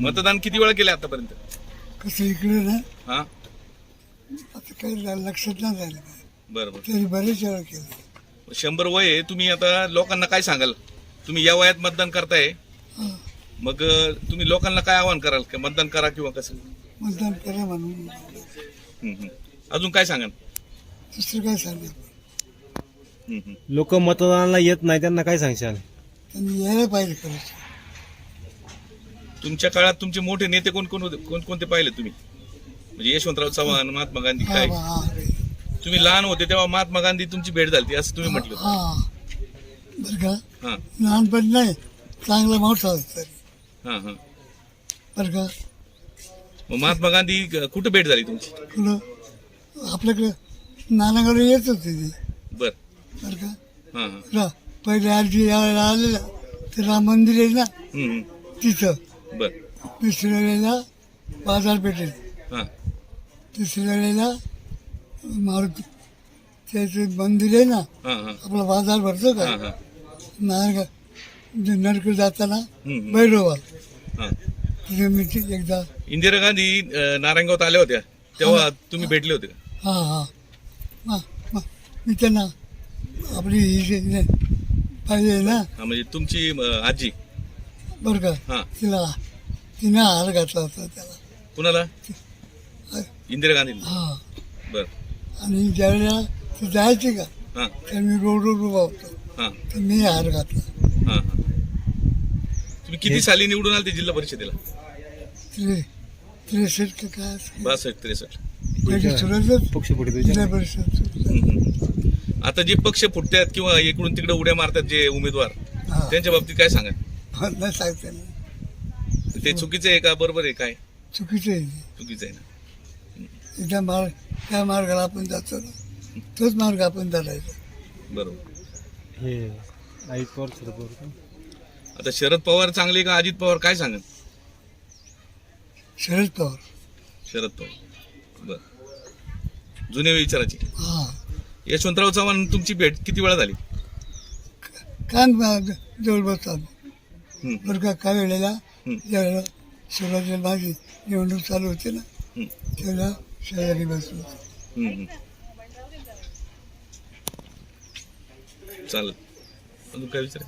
मतदान किती वेळा केले आतापर्यंत? कसं इकडे ना हा? आता काही ला- लक्षात नाही झालं बरं बरं. तरी बरेच वेळा केलं शंभर वय आहे तुम्ही आता लोकांना काय सांगाल? तुम्ही या वयात मतदान करताय. हा. मग अं, तुम्ही लोकांना काय आवाहन कराल? का मतदान करा किंवा कसं? मतदान करा म्हणून. हम्म, हम्म. अजून काय सांगाल? दुसरं काय हम्म, हम्म. लोक मतदानाला येत नाही त्यांना काय सांगशाल? त्यांनी यायला पाहिजे खरंच तुमच्या काळात तुमचे मोठे नेते कोण कोण होते? कोण कोणते पाहिले तुम्ही? म्हणजे यशवंतराव चव्हाण महात्मा गांधी काय. तुम्ही लहान होते तेव्हा महात्मा गांधी तुमची भेट झाली असं तुम्ही म्हटलं हा. बरं का? हा. लहानपणी नाही चांगला हा हा. बरं का? मग महात्मा गांधी कुठं भेट झाली तुमची? तुला आपल्याकडे नानाकडे येत होते ते. बर. बरं का? हा हा. पहिले आजी यावेळेला आलेला ते राम मंदिर आहे ना. तिथं. बर. दुसऱ्या वेळेला बाजारपेठेत. हा. तिसऱ्या वेळेला मारुती त्याचं मंदिर आहे ना हा हा. आपला बाजार भरतो हा का हा नारग नरक जाताना हम्म. बैरोबा हा. तिथे मी ते एकदा इंदिरा गांधी अं, नारायणगावात आल्या होत्या. तेव्हा तुम्ही भेटले होते का? हा हा. मा- मा- मी त्यांना आपली ही जी पाहिजे ना. हा म्हणजे तुमची अं, आजी. बरं का? हा. तिला तिने हार घातला होता त्याला. कुणाला? इंदिरा गांधी हा. बर. आणि ज्यावेळेला ती जायची का हा. तर मी रोडवर उभा होतो. हा. तर मी हार घातला. हा हा. तुम्ही किती साली निवडून आले जिल्हा परिषदेला? त्रे त्रेसष्ट का काय. बासष्ट त्रेसष्ट. तुझ्या जिल्हा परिषद हम्म, हम्म. आता जे पक्ष फुटतात किंवा इकडून तिकडे उड्या मारतात जे उमेदवार हा. त्यांच्या बाबतीत काय सांगा नाही सांगता. ते चुकीचं आहे का? बरोबर आहे काय? चुकीचं आहे ते. चुकीचं आहे ना. एकदा मार्ग त्या मार्गाला आपण जातो ना. तोच मार्ग आपण धरायचा. बरोबर. हे अजित पवार शरद पवार का? आता शरद पवार चांगले का? अजित पवार काय सांगा शरद पवार. शरद पवार. बर. जुने विचाराची. हा. यशवंतराव चव्हाण तुमची भेट किती वेळा झाली? कान बा- जवळ बसतात. बरं का काय वेळेला ज्यावेळेला सुरुवातीला माझी निवडणूक चालू होती ना त्यावेळेला शेजारी बसलो. चालेल. अजून काय विचार.